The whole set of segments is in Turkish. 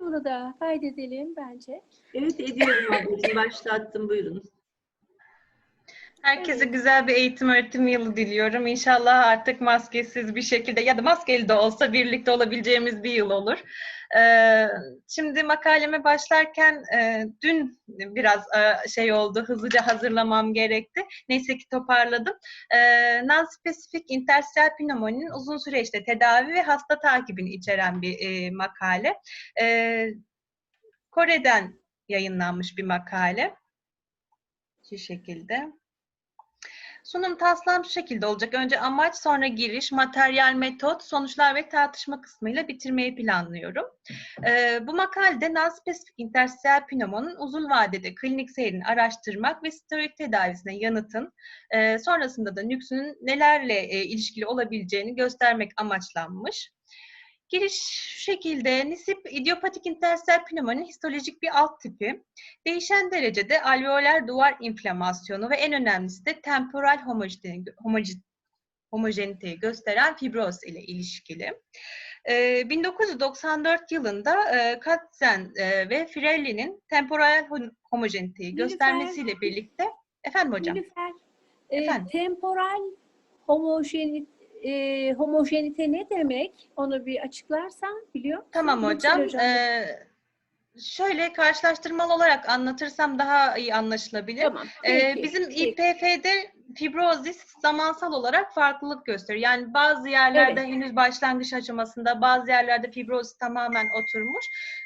bunu da kaydedelim bence. Evet ediyorum ablacığım. Başlattım buyurun. Herkese güzel bir eğitim öğretim yılı diliyorum. İnşallah artık maskesiz bir şekilde ya da maskeli de olsa birlikte olabileceğimiz bir yıl olur. Ee, şimdi makaleme başlarken e, dün biraz e, şey oldu, hızlıca hazırlamam gerekti. Neyse ki toparladım. Ee, Non-spesifik interstitial pneumoninin uzun süreçte tedavi ve hasta takibini içeren bir e, makale. Ee, Kore'den yayınlanmış bir makale. Şu şekilde. Sunum taslağım şu şekilde olacak. Önce amaç, sonra giriş, materyal, metot, sonuçlar ve tartışma kısmıyla bitirmeyi planlıyorum. Ee, bu makalede non-spesifik interstitial pneumonun uzun vadede klinik seyrini araştırmak ve steroid tedavisine yanıtın, e, sonrasında da nüksünün nelerle e, ilişkili olabileceğini göstermek amaçlanmış. Giriş şu şekilde. Nisip idiopatik interstitial pneumoninin histolojik bir alt tipi. Değişen derecede alveoler duvar inflamasyonu ve en önemlisi de temporal homojen- homojen- homojeniteyi gösteren fibroz ile ilişkili. Ee, 1994 yılında e, Katzen e, ve Firelli'nin temporal hom- homojeniteyi Nilüfer. göstermesiyle birlikte efendim hocam. Nilüfer, e, Efendim? temporal homojenit, e, homojenite ne demek? Onu bir açıklarsan biliyor musun? Tamam hocam. Ee, şöyle karşılaştırmalı olarak anlatırsam daha iyi anlaşılabilir. Tamam. Ee, peki, bizim. İPF'de fibrozis zamansal olarak farklılık gösteriyor. Yani bazı yerlerde Evet. henüz başlangıç aşamasında, bazı yerlerde fibrozis tamamen oturmuş.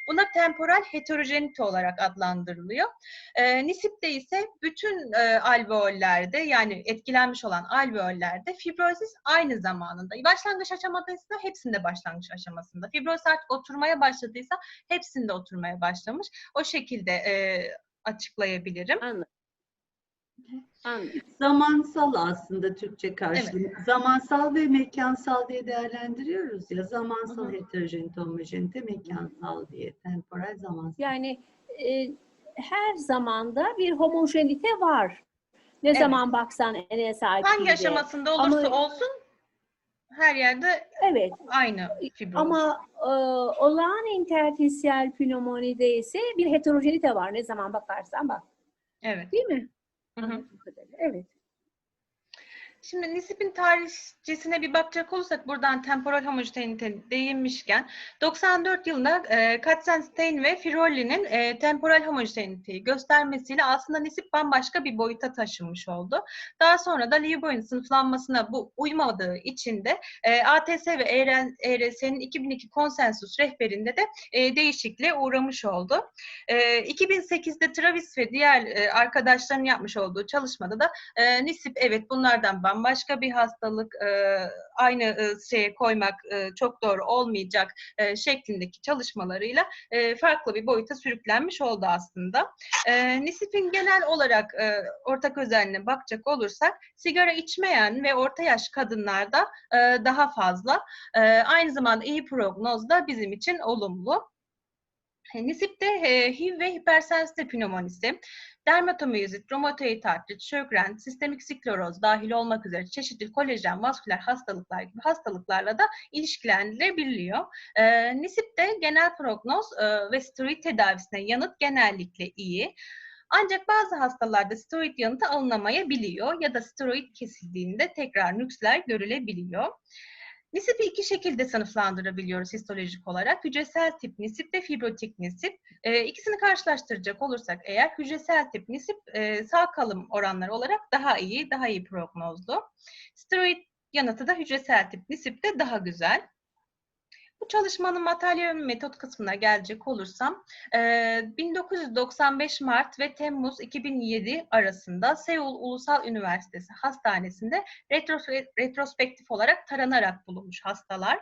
Buna temporal heterojenite olarak adlandırılıyor. Ee, NISIP'te ise bütün e, alveollerde yani etkilenmiş olan alveollerde fibrozis aynı zamanında. Başlangıç aşamadaysa hepsinde başlangıç aşamasında. Fibrozis artık oturmaya başladıysa hepsinde oturmaya başlamış. O şekilde e, açıklayabilirim. Anladım. Anladım. Zamansal aslında Türkçe karşılığı. Zamansal ve mekansal diye değerlendiriyoruz ya. Zamansal Hı hı. heterojenite, homojenite, mekansal diye. Temporal zamansal. Yani e, her zamanda bir homojenite var. Ne Evet. zaman baksan NSAID'de. Hangi aşamasında olursa Ama- olsun her yerde Evet. aynı fibroz. Ama e, olağan interstitial pneumonide ise bir heterojenite var. Ne zaman bakarsan bak. Evet. Değil mi? Hı hı. Evet. Şimdi Nisip'in tarihçesine bir bakacak olursak buradan temporal homojenite değinmişken 94 yılında e, Katzenstein ve Firolli'nin e, temporal homojeniteyi göstermesiyle aslında Nisip bambaşka bir boyuta taşınmış oldu. Daha sonra da Lioboy'un sınıflanmasına bu uymadığı için de e, ATS ve ERS'nin 2002 konsensus rehberinde de e, değişikliğe uğramış oldu. E, 2008'de Travis ve diğer e, arkadaşların yapmış olduğu çalışmada da e, Nisip evet bunlardan bambaşka bir hastalık e, aynı e, şeye koymak e, çok doğru olmayacak e, şeklindeki çalışmalarıyla e, farklı bir boyuta sürüklenmiş oldu aslında. E, Nisip'in genel olarak e, ortak özelliğine bakacak olursak sigara içmeyen ve orta yaş kadınlarda e, daha fazla. E, aynı zamanda iyi prognoz da bizim için olumlu. Nisip'te e, HIV ve hipersensitif pneumonisi, dermatomiyozit, romatoid artrit, Sjögren, sistemik skleroz dahil olmak üzere çeşitli kolajen vasküler hastalıklar gibi hastalıklarla da ilişkilendirilebiliyor. E, Nisip'te genel prognoz e, ve steroid tedavisine yanıt genellikle iyi. Ancak bazı hastalarda steroid yanıtı alınamayabiliyor ya da steroid kesildiğinde tekrar nüksler görülebiliyor. Nisip'i iki şekilde sınıflandırabiliyoruz histolojik olarak. Hücresel tip nisip ve fibrotik nisip. E, ikisini karşılaştıracak olursak eğer hücresel tip nisip e, sağ kalım oranları olarak daha iyi, daha iyi prognozlu. Steroid yanıtı da hücresel tip nisipte daha güzel. Bu çalışmanın materyal ve metot kısmına gelecek olursam, e, 1995 Mart ve Temmuz 2007 arasında Seul Ulusal Üniversitesi Hastanesi'nde retros- retrospektif olarak taranarak bulunmuş hastalar.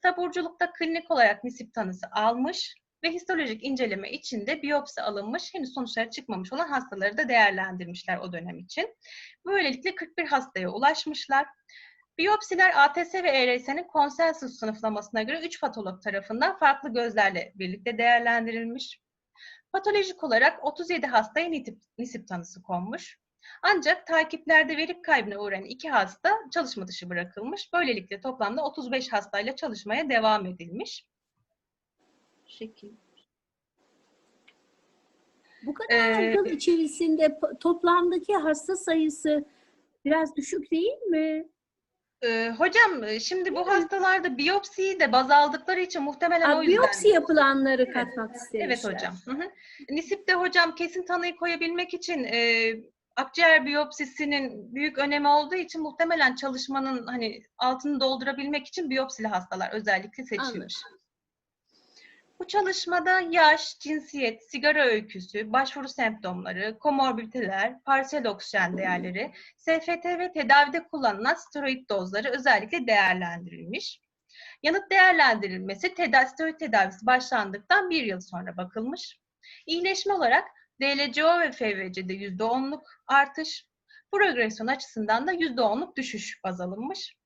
Taburculukta klinik olarak nisip tanısı almış ve histolojik inceleme için de biyopsi alınmış, henüz sonuçları çıkmamış olan hastaları da değerlendirmişler o dönem için. Böylelikle 41 hastaya ulaşmışlar. Biyopsiler ATS ve ERS'nin konsensus sınıflamasına göre 3 patolog tarafından farklı gözlerle birlikte değerlendirilmiş. Patolojik olarak 37 hastaya nisip, nisip tanısı konmuş. Ancak takiplerde veri kaybına uğrayan iki hasta çalışma dışı bırakılmış. Böylelikle toplamda 35 hastayla çalışmaya devam edilmiş. Şekil. Bu kadar Ee, yıl içerisinde toplamdaki hasta sayısı biraz düşük değil mi? Ee, hocam e, şimdi bu hastalarda biyopsiyi de baz aldıkları için muhtemelen Aa, o yüzden. biyopsi yapılanları katmak istemişler. Evet hocam. Hı hı. NİSİP'te hocam kesin tanıyı koyabilmek için e, akciğer biyopsisinin büyük önemi olduğu için muhtemelen çalışmanın hani altını doldurabilmek için biyopsili hastalar özellikle seçilmiş. Bu çalışmada yaş, cinsiyet, sigara öyküsü, başvuru semptomları, komorbiditeler, parsel oksijen değerleri, SFT ve tedavide kullanılan steroid dozları özellikle değerlendirilmiş. Yanıt değerlendirilmesi tedavi, steroid tedavisi başlandıktan bir yıl sonra bakılmış. İyileşme olarak DLCO ve FVC'de %10'luk artış, progresyon açısından da %10'luk düşüş baz alınmış.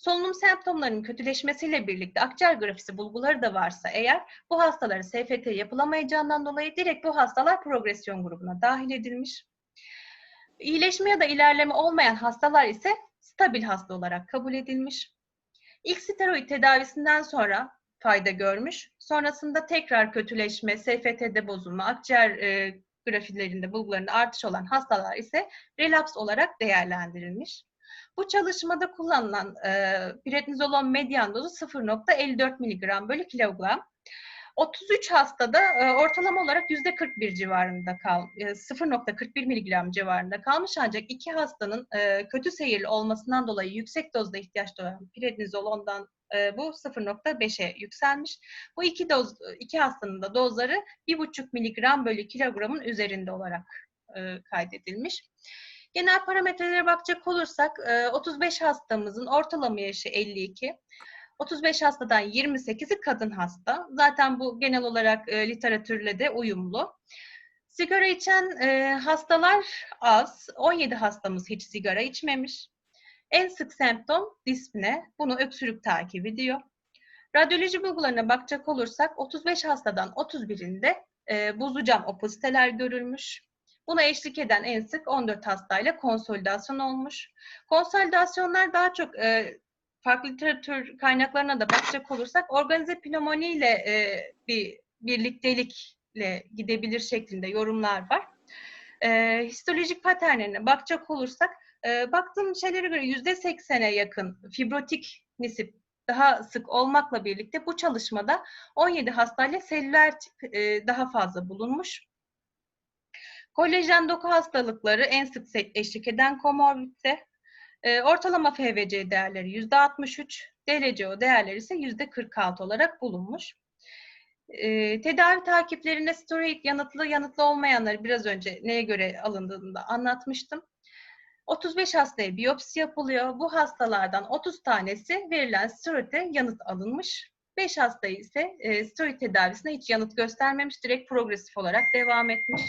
Solunum semptomlarının kötüleşmesiyle birlikte akciğer grafisi bulguları da varsa eğer bu hastalara SFT yapılamayacağından dolayı direkt bu hastalar progresyon grubuna dahil edilmiş. İyileşme ya da ilerleme olmayan hastalar ise stabil hasta olarak kabul edilmiş. İlk steroid tedavisinden sonra fayda görmüş. Sonrasında tekrar kötüleşme, SFT'de bozulma, akciğer e, grafilerinde bulgularında artış olan hastalar ise relaps olarak değerlendirilmiş. Bu çalışmada kullanılan e, prednizolon medyan dozu 0.54 mg bölü kilogram. 33 hastada e, ortalama olarak %41 civarında kal, e, 0.41 mg civarında kalmış ancak iki hastanın e, kötü seyirli olmasından dolayı yüksek dozda ihtiyaç duyan prednizolondan e, bu 0.5'e yükselmiş. Bu iki doz, iki hastanın da dozları 1.5 mg bölü kilogramın üzerinde olarak e, kaydedilmiş. Genel parametrelere bakacak olursak e, 35 hastamızın ortalama yaşı 52. 35 hastadan 28'i kadın hasta. Zaten bu genel olarak e, literatürle de uyumlu. Sigara içen e, hastalar az. 17 hastamız hiç sigara içmemiş. En sık semptom dispne. Bunu öksürük takip ediyor. Radyoloji bulgularına bakacak olursak 35 hastadan 31'inde e, bozucam opoziteler görülmüş. Buna eşlik eden en sık 14 hastayla konsolidasyon olmuş. Konsolidasyonlar daha çok e, farklı literatür kaynaklarına da bakacak olursak organize pnömoni ile e, bir birliktelikle gidebilir şeklinde yorumlar var. E, histolojik paternlerine bakacak olursak e, baktığım şeylere göre yüzde seksene yakın fibrotik nisip daha sık olmakla birlikte bu çalışmada 17 hastayla selüler tip e, daha fazla bulunmuş. Kolajen doku hastalıkları en sık eşlik eden komorbidite. E, ortalama FVC değerleri %63, DLCO değerleri ise %46 olarak bulunmuş. E, tedavi takiplerinde steroid yanıtlı yanıtlı olmayanları biraz önce neye göre alındığını da anlatmıştım. 35 hastaya biyopsi yapılıyor. Bu hastalardan 30 tanesi verilen steroide yanıt alınmış. 5 hasta ise e, steroid tedavisine hiç yanıt göstermemiş, direkt progresif olarak devam etmiş.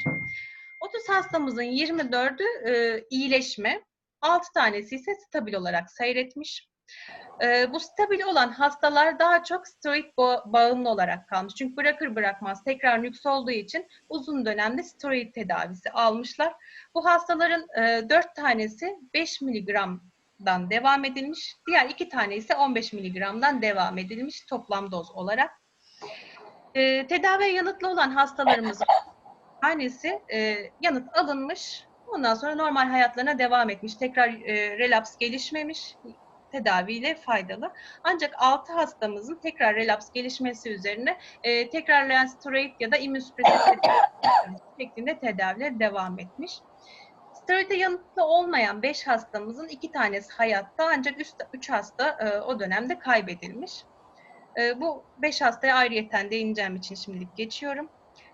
30 hastamızın 24'ü e, iyileşme, 6 tanesi ise stabil olarak seyretmiş. E, bu stabil olan hastalar daha çok steroid ba- bağımlı olarak kalmış. Çünkü bırakır bırakmaz tekrar nüks olduğu için uzun dönemde steroid tedavisi almışlar. Bu hastaların e, 4 tanesi 5 miligramdan devam edilmiş. Diğer 2 tane ise 15 miligramdan devam edilmiş toplam doz olarak. E, tedaviye yanıtlı olan hastalarımızın tanesi e, yanıt alınmış. Ondan sonra normal hayatlarına devam etmiş. Tekrar e, relaps gelişmemiş. Tedaviyle faydalı. Ancak 6 hastamızın tekrar relaps gelişmesi üzerine e, tekrarlayan steroid ya da immünsüpresif şeklinde tedaviler devam etmiş. Steroide yanıtlı olmayan 5 hastamızın 2 tanesi hayatta ancak 3 hasta e, o dönemde kaybedilmiş. E, bu 5 hastaya ayrıyeten değineceğim için şimdilik geçiyorum.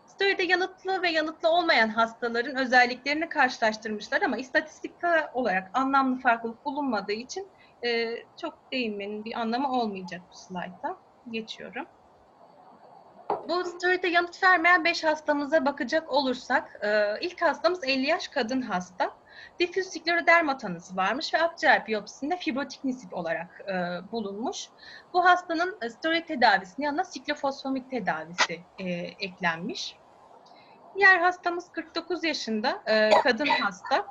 Steroide yanıtlı ve yanıtlı olmayan hastaların özelliklerini karşılaştırmışlar ama istatistik olarak anlamlı farklılık bulunmadığı için e, çok değinmenin bir anlamı olmayacak bu slaytta. Geçiyorum. Bu steroide yanıt vermeyen 5 hastamıza bakacak olursak, e, ilk hastamız 50 yaş kadın hasta. Difüz skleroderma tanısı varmış ve akciğer biyopsisinde fibrotik nisip olarak e, bulunmuş. Bu hastanın e, steroid tedavisinin yanına siklofosfamid tedavisi e, eklenmiş. Diğer hastamız 49 yaşında e, kadın hasta.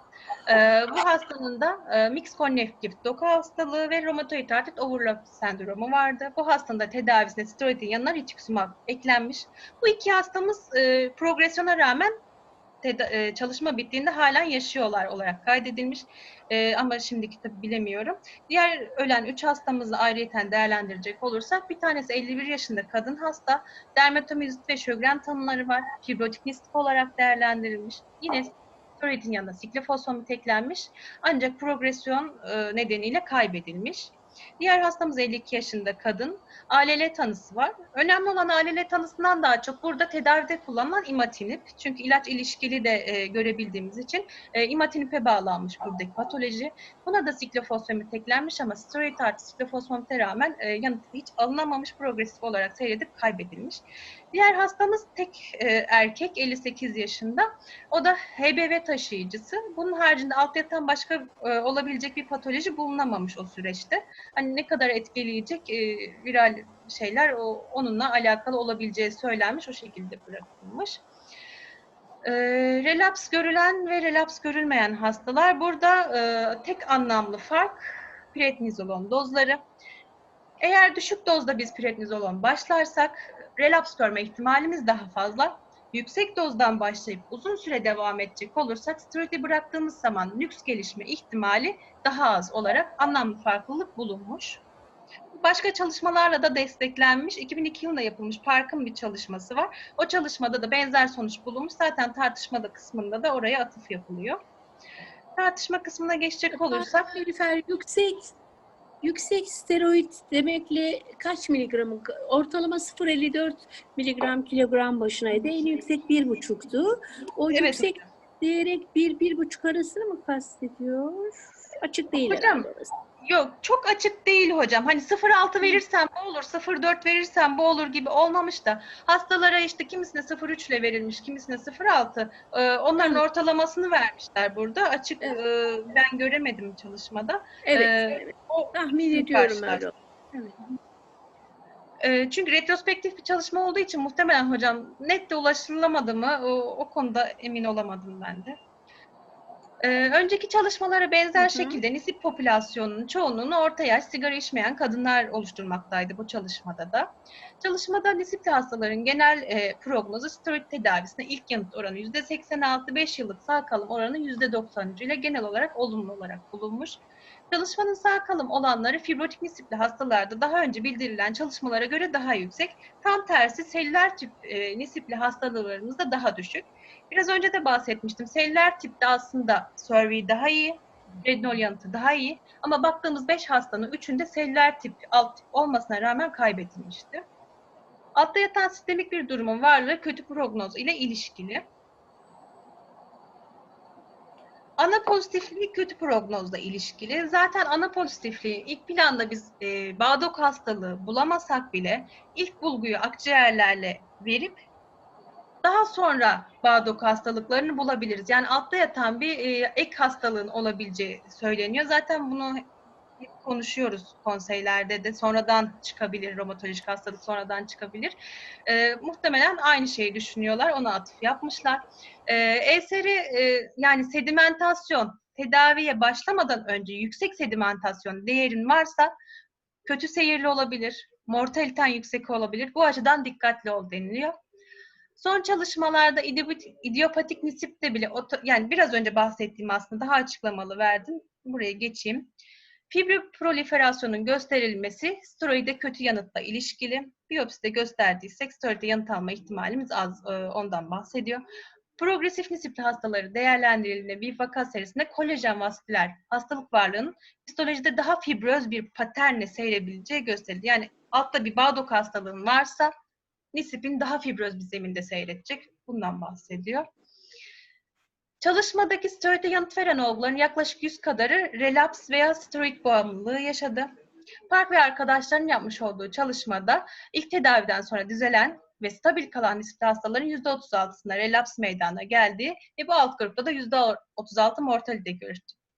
E, bu hastanın da e, mixed connective doku hastalığı ve romatoid artrit overlap sendromu vardı. Bu hastanın da tedavisine steroidin yanına rituximab eklenmiş. Bu iki hastamız e, progresyona rağmen teda- e, çalışma bittiğinde halen yaşıyorlar olarak kaydedilmiş. E, ama şimdiki tabii bilemiyorum. Diğer ölen 3 hastamızı ayrıyeten değerlendirecek olursak bir tanesi 51 yaşında kadın hasta. Dermatomizit ve Sjögren tanıları var. Fibrotik nistik olarak değerlendirilmiş. Yine steroidin yanında siklofosfamid eklenmiş. Ancak progresyon e, nedeniyle kaybedilmiş. Diğer hastamız 52 yaşında kadın. ALL tanısı var. Önemli olan ALL tanısından daha çok burada tedavide kullanılan imatinib. Çünkü ilaç ilişkili de e, görebildiğimiz için e, imatinib'e bağlanmış buradaki patoloji. Buna da siklofosfamid eklenmiş ama steroid artı siklofosfamid'e rağmen e, yanıtı hiç alınamamış, progresif olarak seyredip kaybedilmiş. Diğer hastamız tek e, erkek, 58 yaşında. O da HBV taşıyıcısı. Bunun haricinde alt yatan başka e, olabilecek bir patoloji bulunamamış o süreçte. Hani ne kadar etkileyecek e, viral şeyler o, onunla alakalı olabileceği söylenmiş, o şekilde bırakılmış. E, relaps görülen ve relaps görülmeyen hastalar burada e, tek anlamlı fark prednizolon dozları. Eğer düşük dozda biz prednizolon başlarsak relaps görme ihtimalimiz daha fazla. Yüksek dozdan başlayıp uzun süre devam edecek olursak steroidi bıraktığımız zaman nüks gelişme ihtimali daha az olarak anlamlı farklılık bulunmuş. Başka çalışmalarla da desteklenmiş. 2002 yılında yapılmış Park'ın bir çalışması var. O çalışmada da benzer sonuç bulunmuş. Zaten tartışmada kısmında da oraya atıf yapılıyor. Tartışma kısmına geçecek olursak Nilüfer yüksek yüksek steroid demekle kaç miligramın ortalama 0.54 miligram kilogram başınaydı. En yüksek 1.5'tu. O Evet yüksek diyerek 1-1.5 arasını mı kastediyor? Açık değil Hocam, orası. Yok çok açık değil hocam. Hani 0.6 verirsem bu olur, 0.4 verirsem bu olur gibi olmamış da hastalara işte kimisine 0.3 ile verilmiş, kimisine 0.6. Ee, onların Evet. ortalamasını vermişler burada. Açık Evet. e, ben göremedim çalışmada. Evet, Ee, evet. O Tahmin ediyorum öyle. Evet. e, çünkü retrospektif bir çalışma olduğu için muhtemelen hocam net de ulaşılamadı mı o, o konuda emin olamadım ben de. Ee, önceki çalışmalara benzer Hı hı. şekilde nisip popülasyonunun çoğunluğunu orta yaş sigara içmeyen kadınlar oluşturmaktaydı bu çalışmada da. Çalışmada nisipli hastaların genel e, prognozu steroid tedavisine ilk yanıt oranı %86, 5 yıllık sağ kalım oranı %93 ile genel olarak olumlu olarak bulunmuş. Çalışmanın sağ kalım olanları fibrotik nisipli hastalarda daha önce bildirilen çalışmalara göre daha yüksek. Tam tersi selüler tip e, nisipli hastalarımızda daha düşük. Biraz önce de bahsetmiştim. Selüler tipte aslında survey daha iyi, retinol yanıtı daha iyi. Ama baktığımız 5 hastanın 3'ünde selüler tip, alt tip olmasına rağmen kaybedilmişti. Altta yatan sistemik bir durumun varlığı kötü prognoz ile ilişkili. Ana pozitifliği kötü prognozla ilişkili. Zaten ana pozitifliği ilk planda biz e, Bağdok hastalığı bulamasak bile ilk bulguyu akciğerlerle verip daha sonra Bağdok hastalıklarını bulabiliriz. Yani altta yatan bir e, ek hastalığın olabileceği söyleniyor. Zaten bunu hep konuşuyoruz konseylerde de sonradan çıkabilir, romatolojik hastalık sonradan çıkabilir. E, muhtemelen aynı şeyi düşünüyorlar, ona atıf yapmışlar. E, ESR e, yani sedimentasyon tedaviye başlamadan önce yüksek sedimentasyon değerin varsa kötü seyirli olabilir, mortaliten yüksek olabilir. Bu açıdan dikkatli ol deniliyor. Son çalışmalarda idiopatik, nisipte bile yani biraz önce bahsettiğim aslında daha açıklamalı verdim. Buraya geçeyim. Fibri proliferasyonun gösterilmesi steroide kötü yanıtla ilişkili. Biyopside gösterdiysek steroide yanıt alma ihtimalimiz az e, ondan bahsediyor. Progresif nisipli hastaları değerlendirildiğinde bir vaka serisinde kolajen vasküler hastalık varlığının histolojide daha fibröz bir paternle seyrebileceği gösterildi. Yani altta bir Bağdok hastalığın varsa nisipin daha fibröz bir zeminde seyredecek. Bundan bahsediyor. Çalışmadaki steroide yanıt veren olguların yaklaşık 100 kadarı relaps veya steroid bağımlılığı yaşadı. Park ve arkadaşlarının yapmış olduğu çalışmada ilk tedaviden sonra düzelen ve stabil kalan nisipli hastaların %36'sında relaps meydana geldiği ve bu alt grupta da %36 mortalite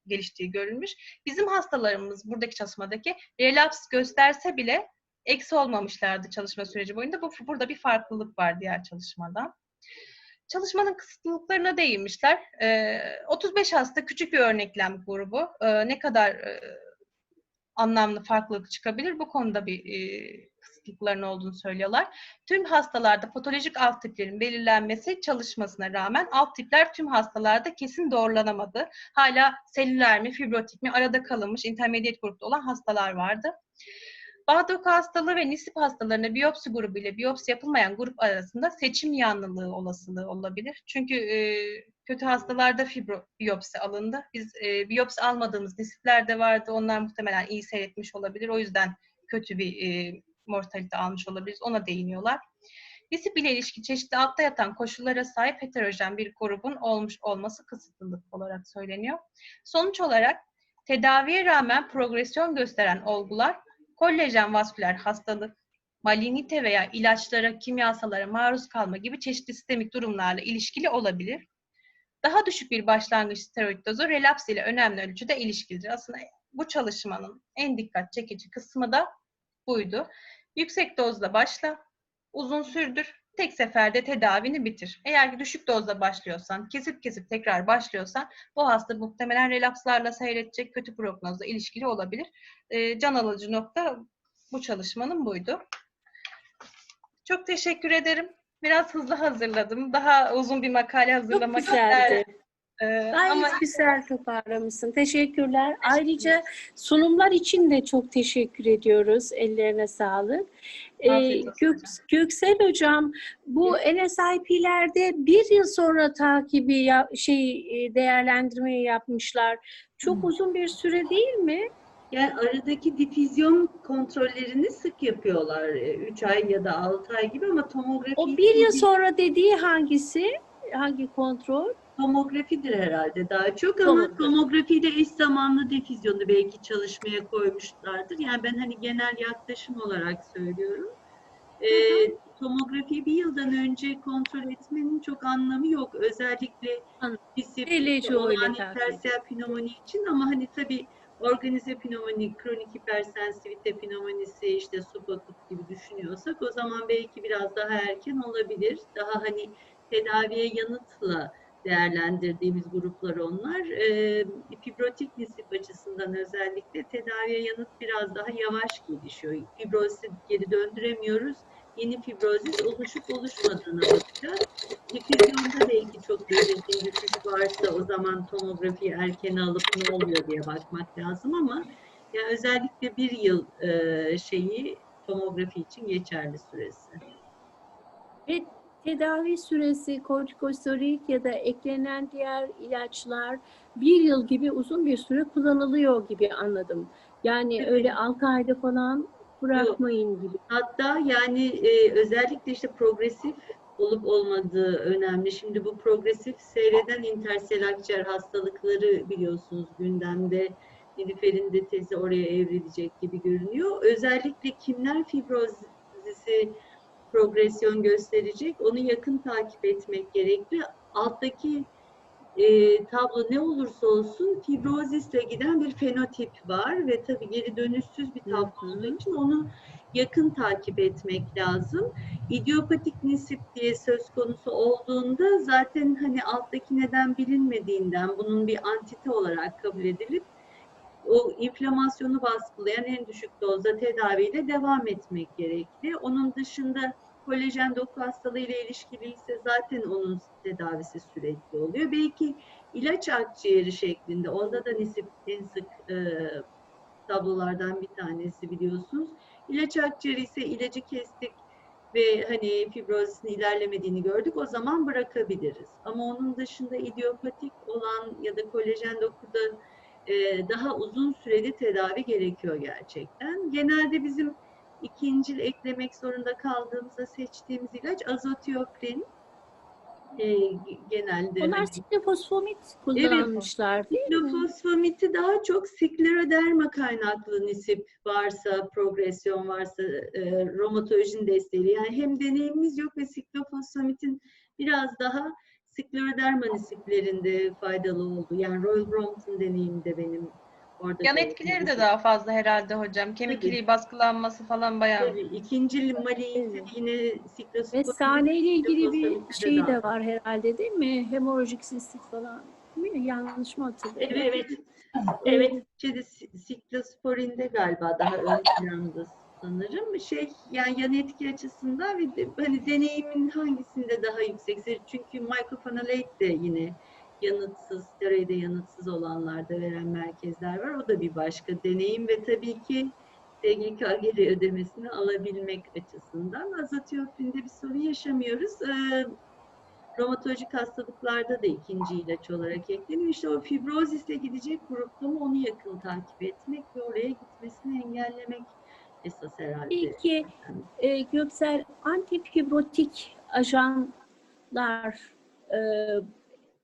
geliştiği görülmüş. Bizim hastalarımız buradaki çalışmadaki relaps gösterse bile eksi olmamışlardı çalışma süreci boyunca. Bu burada bir farklılık var diğer çalışmadan. Çalışmanın kısıtlılıklarına değinmişler. Ee, 35 hasta küçük bir örneklem grubu. Ee, ne kadar e, anlamlı farklılık çıkabilir bu konuda bir e, kısıtlıklarının olduğunu söylüyorlar. Tüm hastalarda patolojik alt tiplerin belirlenmesi çalışmasına rağmen alt tipler tüm hastalarda kesin doğrulanamadı. Hala selüler mi, fibrotik mi arada kalınmış intermediate grupta olan hastalar vardı. Bağ doku hastalığı ve nisip hastalarına biyopsi grubu ile biyopsi yapılmayan grup arasında seçim yanlılığı olasılığı olabilir. Çünkü e, kötü hastalarda fibro biyopsi alındı. Biz e, biyopsi almadığımız nisipler de vardı. Onlar muhtemelen iyi seyretmiş olabilir. O yüzden kötü bir e, mortalite almış olabiliriz. Ona değiniyorlar. Nisip ile ilişki çeşitli altta yatan koşullara sahip heterojen bir grubun olmuş olması kısıtlılık olarak söyleniyor. Sonuç olarak tedaviye rağmen progresyon gösteren olgular kollajen vasküler hastalık, malinite veya ilaçlara, kimyasalara maruz kalma gibi çeşitli sistemik durumlarla ilişkili olabilir. Daha düşük bir başlangıç steroid dozu relaps ile önemli ölçüde ilişkilidir. Aslında bu çalışmanın en dikkat çekici kısmı da buydu. Yüksek dozla başla, uzun sürdür, tek seferde tedavini bitir. Eğer ki düşük dozla başlıyorsan, kesip kesip tekrar başlıyorsan bu hasta muhtemelen relapslarla seyredecek, kötü prognozla ilişkili olabilir. Ee, can alıcı nokta bu çalışmanın buydu. Çok teşekkür ederim. Biraz hızlı hazırladım. Daha uzun bir makale Çok hazırlamak güzeldi. isterdim. Ee, Gayet ama güzel toparlamışsın. Teşekkürler. Ayrıca sunumlar için de çok teşekkür ediyoruz. Ellerine sağlık. Olsun Gök, Göksel Hocam, bu NSIP'lerde bir yıl sonra takibi ya, şey e, değerlendirmeyi yapmışlar. Çok Hmm. uzun bir süre değil mi? Yani aradaki difüzyon kontrollerini sık yapıyorlar. 3 ay ya da 6 ay gibi ama tomografi O bir yıl sonra dediği hangisi? Hangi kontrol? Tomografidir herhalde daha çok ama Tomografi. tomografiyle eş zamanlı difüzyonu belki çalışmaya koymuşlardır. Yani ben hani genel yaklaşım olarak söylüyorum. Ee, tomografiyi bir yıldan önce kontrol etmenin çok anlamı yok. Özellikle Anladım. disip Eleci öyle olan intersel pnömoni için ama hani tabii organize pnömoni, kronik hipersensivite pnömonisi, işte subakut gibi düşünüyorsak o zaman belki biraz daha erken olabilir. Daha hani tedaviye yanıtla değerlendirdiğimiz gruplar onlar. Ee, fibrotik nisip açısından özellikle tedaviye yanıt biraz daha yavaş gelişiyor. Fibrozisi geri döndüremiyoruz. Yeni fibrozis oluşup oluşmadığına bakacağız. Difüzyonda belki çok belirgin düşüş varsa o zaman tomografiyi erken alıp ne oluyor diye bakmak lazım ama yani özellikle bir yıl e, şeyi tomografi için geçerli süresi. Ve tedavi süresi kortikosteroid ya da eklenen diğer ilaçlar bir yıl gibi uzun bir süre kullanılıyor gibi anladım. Yani Evet. öyle 6 ayda falan bırakmayın gibi. Hatta yani e, özellikle işte progresif olup olmadığı önemli. Şimdi bu progresif seyreden intersel akciğer hastalıkları biliyorsunuz gündemde. Nilüfer'in de tezi oraya evrilecek gibi görünüyor. Özellikle kimler fibrozisi progresyon gösterecek onu yakın takip etmek gerekli. Alttaki e, tablo ne olursa olsun fibrozisle giden bir fenotip var ve tabii geri dönüşsüz bir tablo olduğu için onu yakın takip etmek lazım. İdiopatik nisip diye söz konusu olduğunda zaten hani alttaki neden bilinmediğinden bunun bir antite olarak kabul edilip o inflamasyonu baskılayan en düşük dozda tedaviyle devam etmek gerekli. Onun dışında kolajen doku hastalığı ile ilişkiliyse zaten onun tedavisi sürekli oluyor. Belki ilaç akciğeri şeklinde, onda da en sık e, tablolardan bir tanesi biliyorsunuz. İlaç akciğeri ise ilacı kestik ve hani fibrozisinin ilerlemediğini gördük o zaman bırakabiliriz. Ama onun dışında idiopatik olan ya da kolajen dokuda e, daha uzun süreli tedavi gerekiyor gerçekten. Genelde bizim ikincil eklemek zorunda kaldığımızda seçtiğimiz ilaç azotioprин. E, genelde Onlar hani- siklofosfomit kullanmışlar değil mi? Siklofosfomiti daha çok skleroderma kaynaklı nisip varsa, progresyon varsa, e, romatolojinin desteğiyle. Yani hem deneyimimiz yok ve siklofosfomitin biraz daha skleroderma nisiplerinde faydalı oldu. Yani Royal Brompton deneyiminde benim orada. yan etkileri de daha fazla herhalde hocam. Kemik iliği baskılanması falan bayağı. Tabii, ikinci Evet. yine siklosporin. Mesane ile ilgili bir şey daha- de var herhalde değil mi? Hemorajik sistit falan. Değil mi? Yanlış mı hatırlıyorum? Evet, evet. Evet, siklosporinde galiba daha ön planda sanırım. Şey yani yan etki açısından ve de- hani deneyimin hangisinde daha yüksekse çünkü microphenolate de yine yanıtsız, steroide yanıtsız olanlarda veren merkezler var. O da bir başka deneyim ve tabii ki SGK geri ödemesini alabilmek açısından azatiyopinde bir sorun yaşamıyoruz. Ee, romatolojik hastalıklarda da ikinci ilaç olarak ekleniyor. İşte o fibrozise gidecek grupta mı onu yakın takip etmek ve oraya gitmesini engellemek esas herhalde. Peki e, Göksel antifibrotik ajanlar e,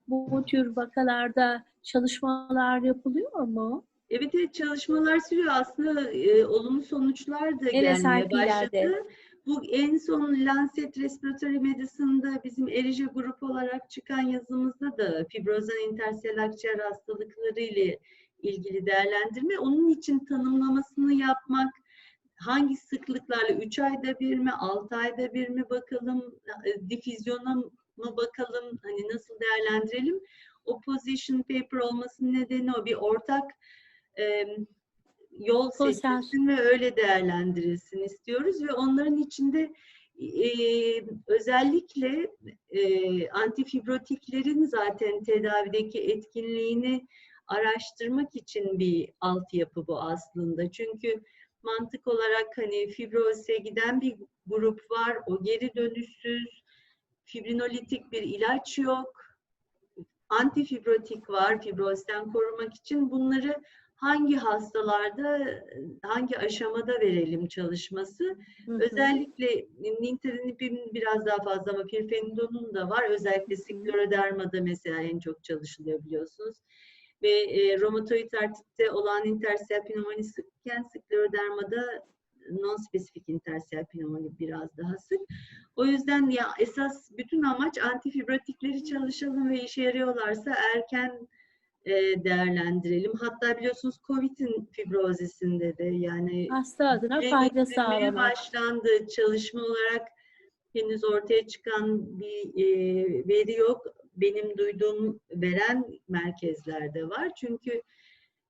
bu tür vakalarda çalışmalar yapılıyor mu? Evet, evet çalışmalar sürüyor. Aslında e, olumlu sonuçlar da gelmeye başladı. Bu en son Lancet Respiratory Medicine'da bizim erice grup olarak çıkan yazımızda da fibrozan intersel akciğer hastalıkları ile ilgili değerlendirme. Onun için tanımlamasını yapmak, hangi sıklıklarla 3 ayda bir mi, 6 ayda bir mi bakalım, e, difüzyona mı bakalım, hani nasıl değerlendirelim. O position paper olmasının nedeni o bir ortak e, yol seçilsin ve öyle değerlendirilsin istiyoruz ve onların içinde e, özellikle e, antifibrotiklerin zaten tedavideki etkinliğini araştırmak için bir altyapı bu aslında. Çünkü mantık olarak hani fibrozise giden bir grup var, o geri dönüşsüz, fibrinolitik bir ilaç yok, antifibrotik var fibrozisten korumak için. Bunları hangi hastalarda, hangi aşamada verelim çalışması. Hı hı. Özellikle nintedanibin biraz daha fazla ama pirfenidonun da var. Özellikle sklerodermada mesela en çok çalışılıyor biliyorsunuz. Ve e, romatoid artritte olan intersel pnömoni sıkken sklerodermada non-spesifik intersel pnömoni biraz daha sık. O yüzden ya esas bütün amaç antifibrotikleri çalışalım ve işe yarıyorlarsa erken e, değerlendirelim. Hatta biliyorsunuz COVID'in fibrozisinde de yani Hasta adına fayda sağlamak. başlandı. Çalışma olarak henüz ortaya çıkan bir e, veri yok. Benim duyduğum veren merkezlerde var. Çünkü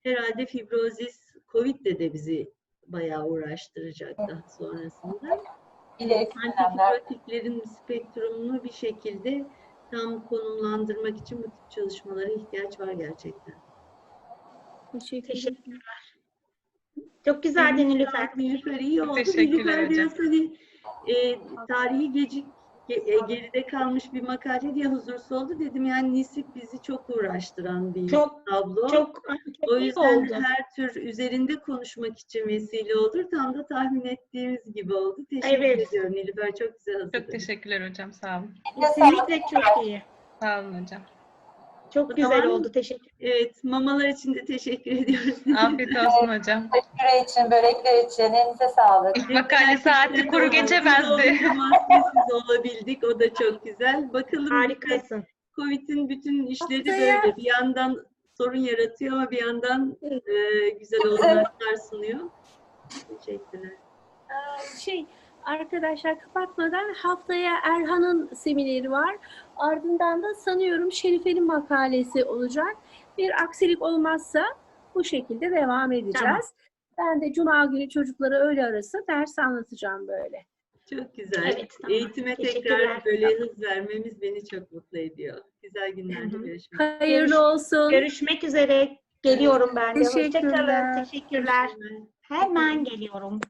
herhalde fibrozis COVID'de de bizi bayağı uğraştıracak daha sonrasında. Antifibrotiklerin spektrumunu bir şekilde tam konumlandırmak için bu tip çalışmalara ihtiyaç var gerçekten. Teşekkür Teşekkür Çok güzeldi Nilüfer. Nilüfer iyi oldu. Teşekkürler Nilüfer biraz hani e, tarihi gecik ge- geride kalmış bir makale diye huzursuz oldu. Dedim yani Nisip bizi çok uğraştıran bir Çok tablo. çok o çok iyi yüzden oldu. her tür üzerinde konuşmak için vesile olur. Tam da tahmin ettiğimiz gibi oldu. Teşekkür Evet. ediyorum Nilüfer. Çok güzel Çok hazırladın. teşekkürler hocam. Sağ olun. Kesinlikle çok iyi. Sağ olun hocam. Çok O güzel zaman- oldu. Teşekkür Evet, mamalar için de teşekkür ediyoruz. Afiyet olsun hocam. Teşekkür için, börekler için elinize sağlık. Makale saati kuru geçemezdi. Maskesiz olabildik. O da çok güzel. Bakalım Harikasın. Covid'in bütün işleri Haftaya- böyle. Bir yandan sorun yaratıyor ama bir yandan Evet. e, güzel olanaklar sunuyor. Teşekkürler. Ee, Şey arkadaşlar kapatmadan haftaya Erhan'ın semineri var. Ardından da sanıyorum Şerife'nin makalesi olacak. Bir aksilik olmazsa bu şekilde devam edeceğiz. Ben de cuma günü çocuklara öğle arası ders anlatacağım böyle. Çok güzel. Evet, tamam. Eğitime tekrar böyle hız vermemiz beni çok mutlu ediyor. Güzel hı. görüşmek Hayırlı olsun. Görüşmek üzere. Geliyorum ben de. Teşekkürler. Hoşçakalın. Teşekkürler. Hemen geliyorum.